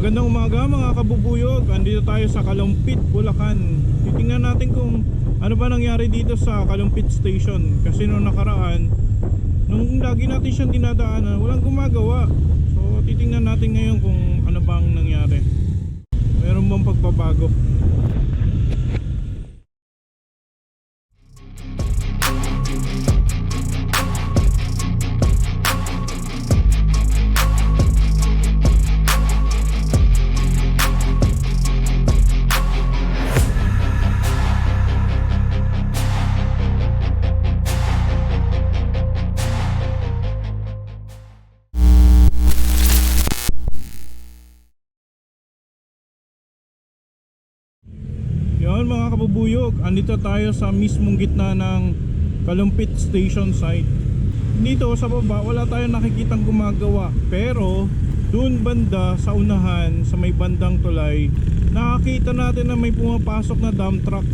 Magandang umaga mga kabubuyog. Andito tayo sa Kalumpit, Bulacan. Titingnan natin kung ano ba nangyari dito sa Kalumpit Station. Kasi nung nakaraan Nung lagi natin siyang dinadaanan Walang gumagawa. So titingnan natin ngayon kung ano bang nangyari. Meron bang pagbabago Kabubuyog, andito tayo sa mismong gitna ng Kalumpit Station site. Dito sa baba wala tayong nakikitang gumagawa. Pero doon banda sa unahan sa may bandang tulay nakakita natin na may pumapasok na dump truck.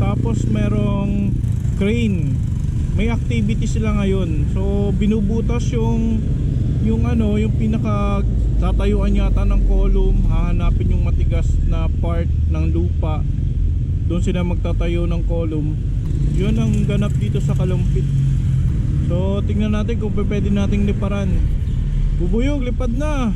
Tapos merong crane. May activity sila ngayon. So binubutas yung yung ano yung pinaka tatayuan yata ng column. Hahanapin yung matigas na part ng lupa doon sila magtatayo ng column. Yun ang ganap dito sa Kalumpit. So tingnan natin kung pwede nating liparan. Bubuyog lipad na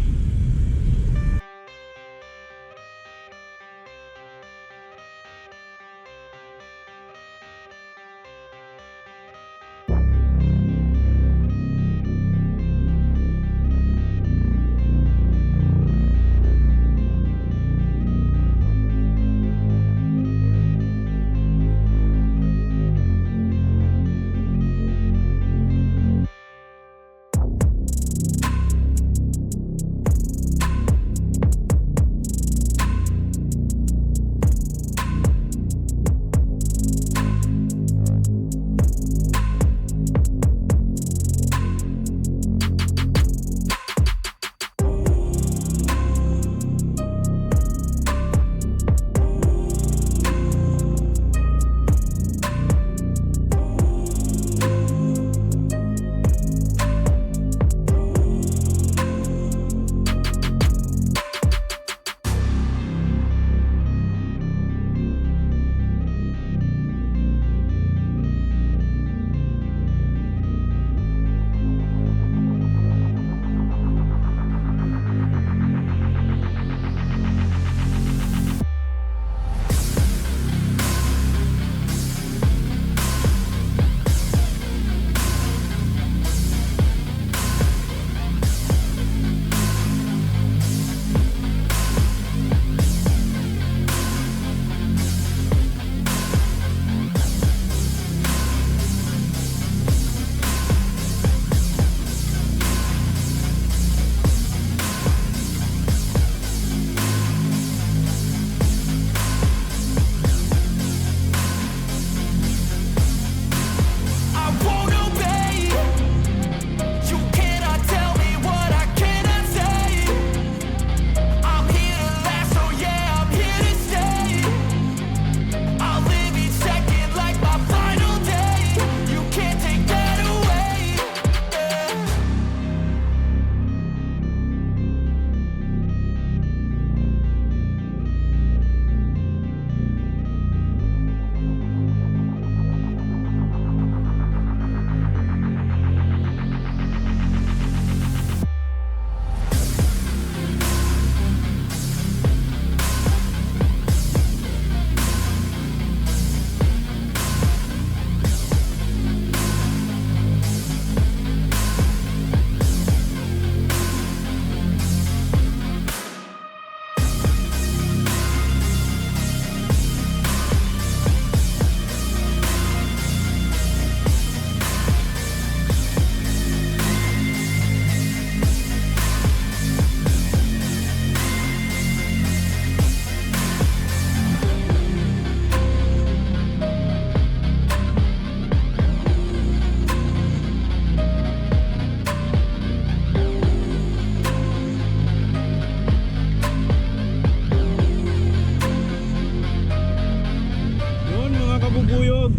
kabubuyog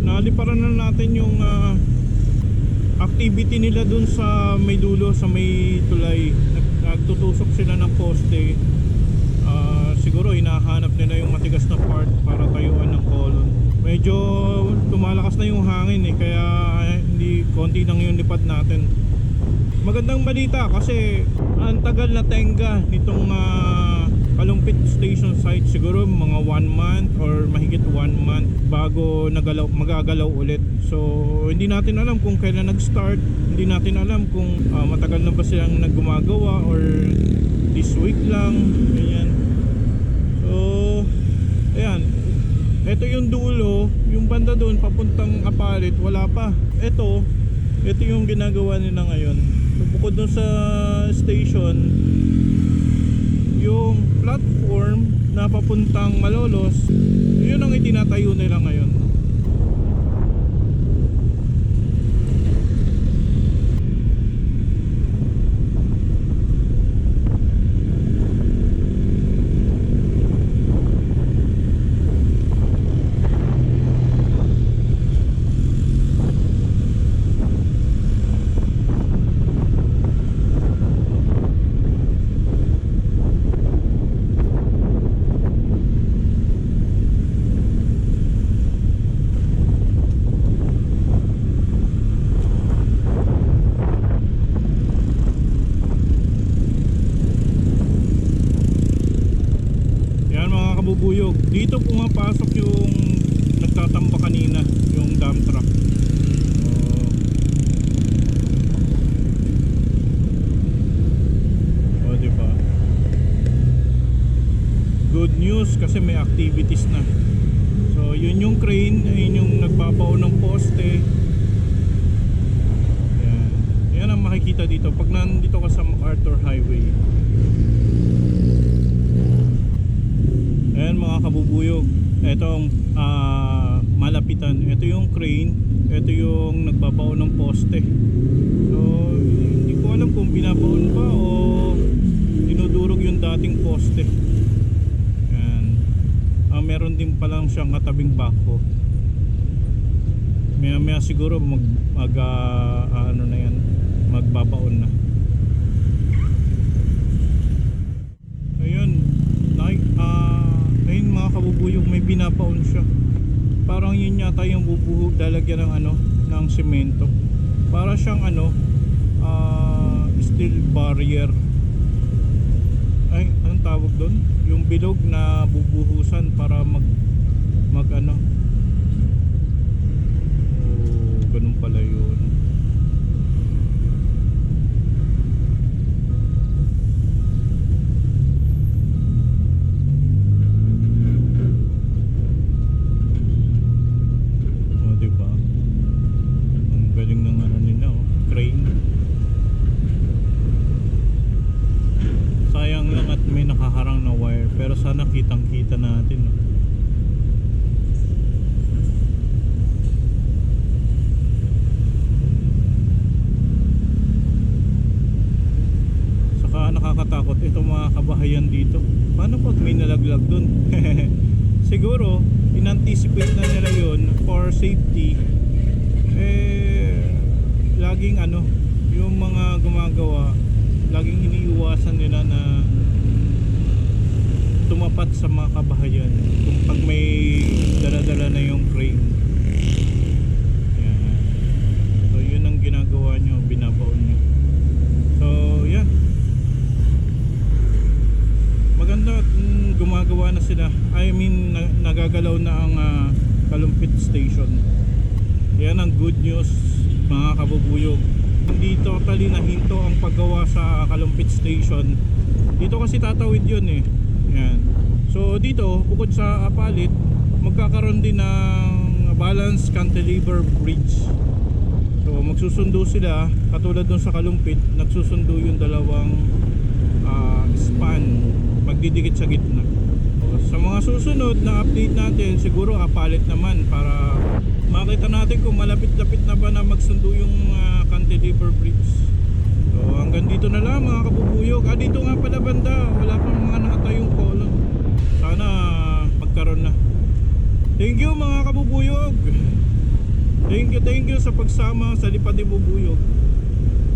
Naliparan na natin yung ah, activity nila dun sa may dulo sa may tulay Nag- nagtutusok sila ng poste. Ah, siguro hinahanap nila yung matigas na part para tayuan ng kolon. Medyo tumalakas na yung hangin eh kaya hindi konti lang yung lipad natin. Magandang balita kasi ang tagal na tenga nitong ah, Kalumpit Station site siguro mga 1 month or mahigit 1 month bago nagalaw, magagalaw ulit. So hindi natin alam kung kailan nag-start, hindi natin alam kung ah, matagal na ba silang naggumagawa or this week lang, ganyan. So ayan, ito yung dulo, yung banda doon papuntang Apalit, wala pa. Ito, ito yung ginagawa nila ngayon. So, bukod doon sa station, yung platform na papuntang Malolos, yun ang itinatayo nila ngayon. Yan mga kabubuyog. Dito pumapasok yung nagtatamba kanina, yung dump truck. Oh. Oh, di ba? Good news kasi may activities na. So, yun yung crane, yun yung nagbabaon ng poste. Yan. Yan ang makikita dito pag nandito ka sa MacArthur Highway. Ayan mga kabubuyog. Ito ang ah, malapitan. Ito yung crane. Ito yung nagbabaon ng poste. So, hindi ko alam kung binabaon pa o dinudurog yung dating poste. Ayan. Ah, meron din palang siyang katabing backhoe. Maya maya siguro mag, mag ah, ano na yan, magbabaon na. Kabubuyog may binabaon siya. Parang yun yata yung bubuhog lalagyan ng ano, ng semento. Para siyang ano, ah, steel barrier. Ay, anong tawag doon? Yung bilog na bubuhusan para mag mag ano. Oh, ganun pala yun. O, di ba? Ang galing ng ano nila, oh. Crane. Sayang lang at may nakaharang na wire. Pero sana kitang-kita natin, oh. Saka nakakatakot itong mga kabahayan dito. Paano pag may nalaglag dun? Siguro, in-anticipate na nila yun for safety. Eh, laging ano, yung mga gumagawa, laging iniiwasan nila na tumapat sa mga kabahayan. Kung pag may dala-dala na yung crane. Yan. So, yun ang ginagawa nyo, binabaon nyo. So, yan. Maganda at mm, gumagawa na sila. I mean, na- nagagalaw na ang ah, Kalumpit Station. Yan ang good news, mga kabubuyog. Hindi totally nahinto ang paggawa sa Kalumpit Station. Dito kasi tatawid yun eh. Yan. So dito, bukod sa Apalit, magkakaroon din ng balance cantilever bridge. So magsusundo sila, katulad dun sa Kalumpit, nagsusundo yung dalawang ah, span, magdidikit sa gitna. Sa mga susunod na update natin, siguro apalit naman para makita natin kung malapit-lapit na ba na magsundo yung ah, cantilever bridge. So hanggang dito na lang mga kabubuyog. Ah dito nga pala banda, wala pang mga nakatayong kolon. Sana magkaroon na. Thank you mga kabubuyog. Thank you, thank you sa pagsama sa Lipad ni Bubuyog.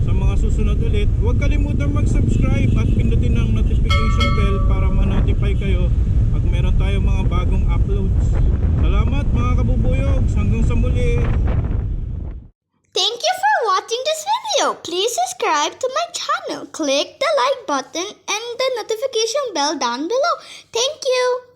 Sa mga susunod ulit. Huwag kalimutan mag-subscribe at pindutin ang notification bell para ma-notify kayo pag meron tayong mga bagong uploads. Salamat mga kabubuyog. Hanggang sa muli. Thank you for watching this video. Please subscribe to my channel. Click the like button and the notification bell down below. Thank you.